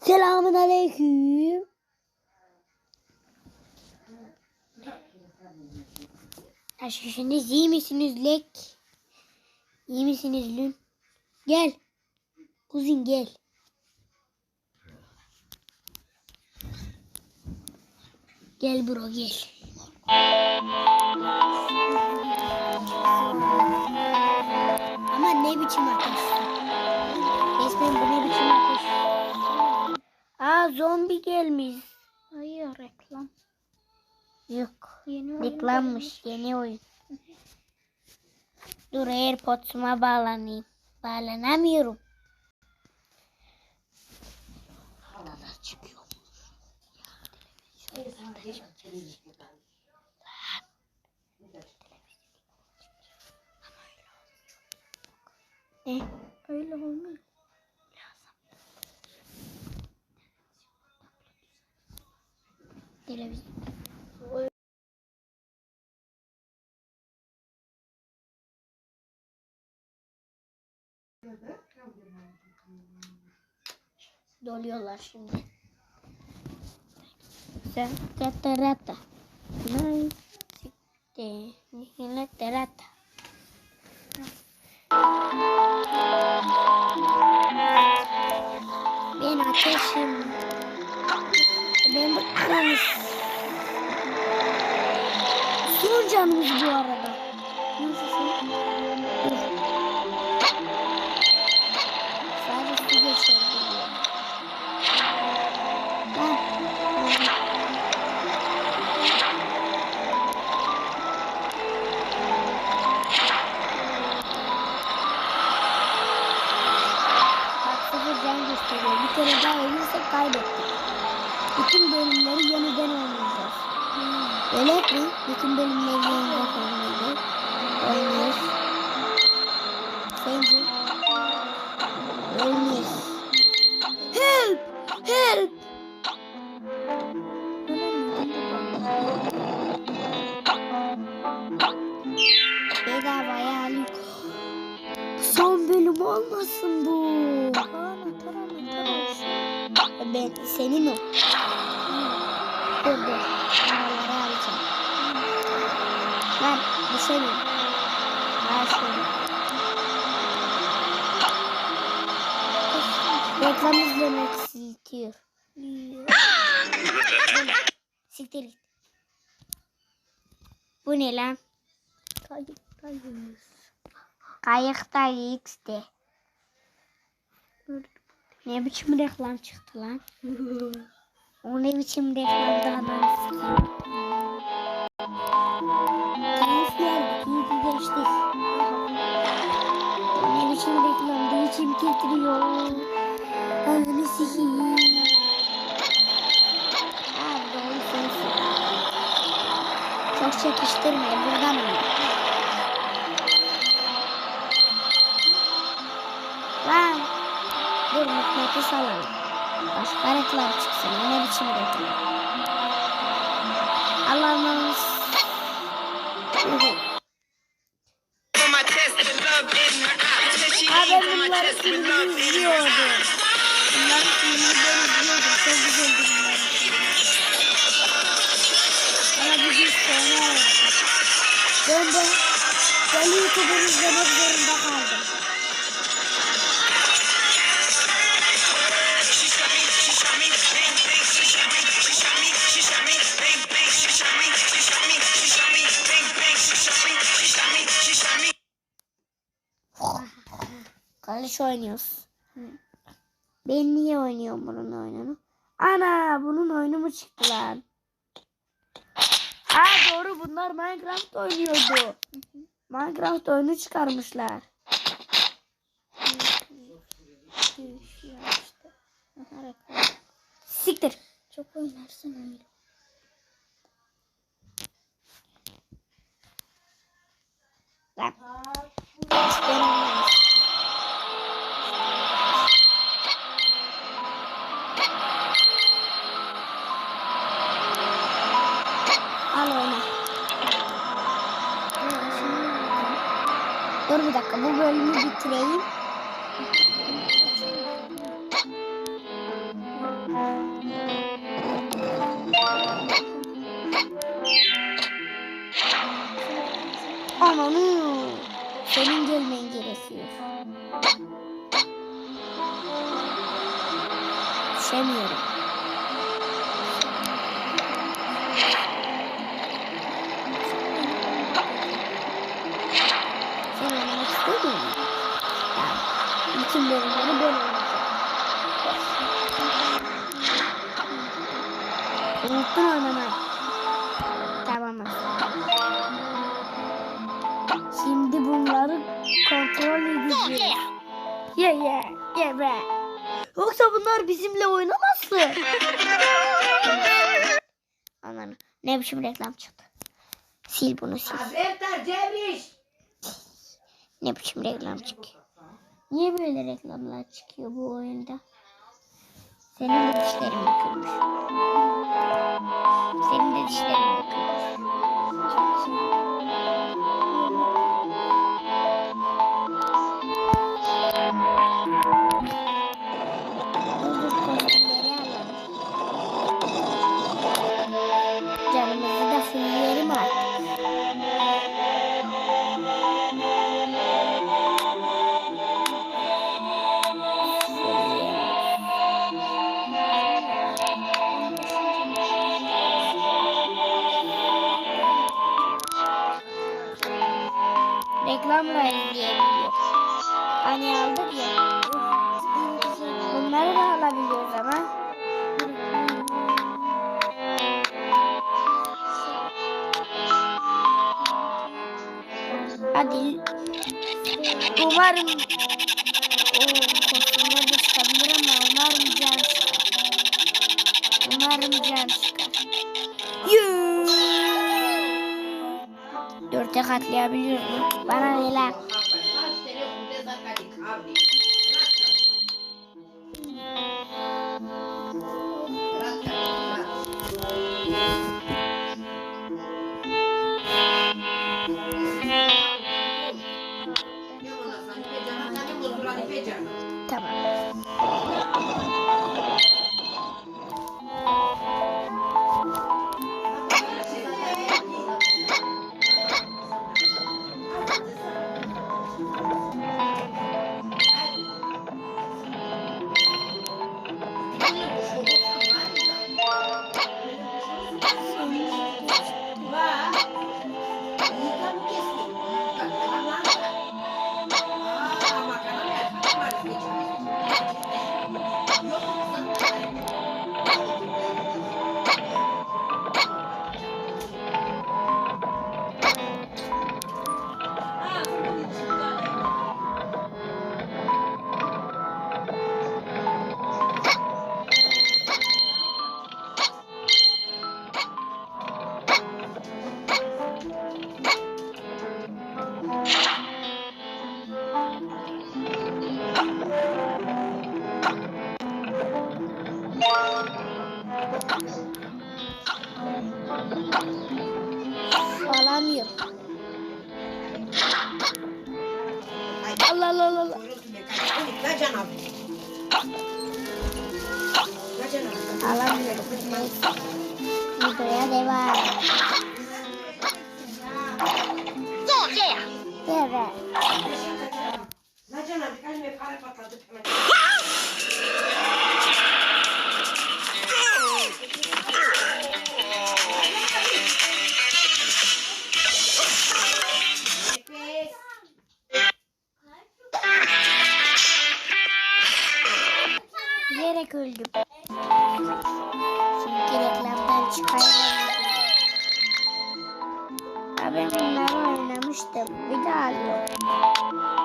Selamun aleyküm. Nasılsınız? iyi misiniz Lek? İyi misiniz Lün? Gel. Kuzin gel. Gel bro gel. Ama ne biçim ateş? Resmen bu ne biçim ateş? Zombi gelmiş. Hayır reklam. Yok. Yeni oyun Reklammış yeni oyun. Dur AirPods'uma bağlanayım. Bağlanamıyorum. Ne? Öyle olmuyor. Doluyorlar şimdi. Sen rata rata. Nay. Sikte. Nihile terata. Ben ateşim. Canımız bu arada. Ölmüyoruz. Help! Help! Bedavaya alayım. Son bölüm olmasın bu. Atar anahtar olsun. Ben senin o. Dur dur. Lan bu senin. Al şunu. Reklam izlemek istiyor. Siktir git. Bu ne lan? Kayıttayız. Kayıkta X'de. Ne biçim reklam çıktı lan? O ne biçim adam sikeyim. Keyif geldik, iyi geçtik. Ne biçim reklamdı, içim titriyor. Ananı sensin. Çok çekiştirme, buradan mı? Lan. Dur mıknatıs alalım. Başka reklam çıksın. Ne biçim reklam? Allah'ımız. Abi my bunları chest with filmi love in her izliyordum. Eyes. Bunları filmi ben izliyordum. Çok güzeldi bunlar. Ama bir gün sonra oldu. Ben de ben YouTuber izlemek zorunda kaldım. She shot me, Ben niye oynuyorum bunun oyununu? Ana bunun oyunu mu çıktı lan? Aa doğru bunlar Minecraft oynuyordu. Minecraft oyunu çıkarmışlar. Siktir. Çok oynarsın öyle. Dur bir dakika bu bölümü bitireyim. Ananı senin gelmen gerekiyor. Düşemiyorum. Bütün bölümleri ben oynayacağım. Unuttun oynamayı. Tamam. Şimdi bunları kontrol edeceğiz. Yeah yeah yeah be. Yoksa bunlar bizimle oynamasın. Aman ne biçim reklam çıktı. Sil bunu sil. Hazretler Cebriş. Ne biçim reklam çıkıyor. Niye böyle reklamlar çıkıyor bu oyunda? Senin de dişlerin bükülmüş. Senin de dişlerin bükülmüş. Bozuk Hani aldık ya. Bunları da alabiliyoruz ama. Hadi. Umarım o kostümler de çıkabilir ama umarım can çıkar. Katlayabiliyor mu? Bana ne lan? al al al. Ver canavar. Ver canavar. lagu yang berbeda-beda. Oynamıştım. Bir daha alıyorum.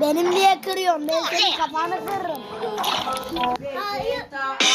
Benim diye kırıyorsun. Ben senin kafanı kırırım. Hayır.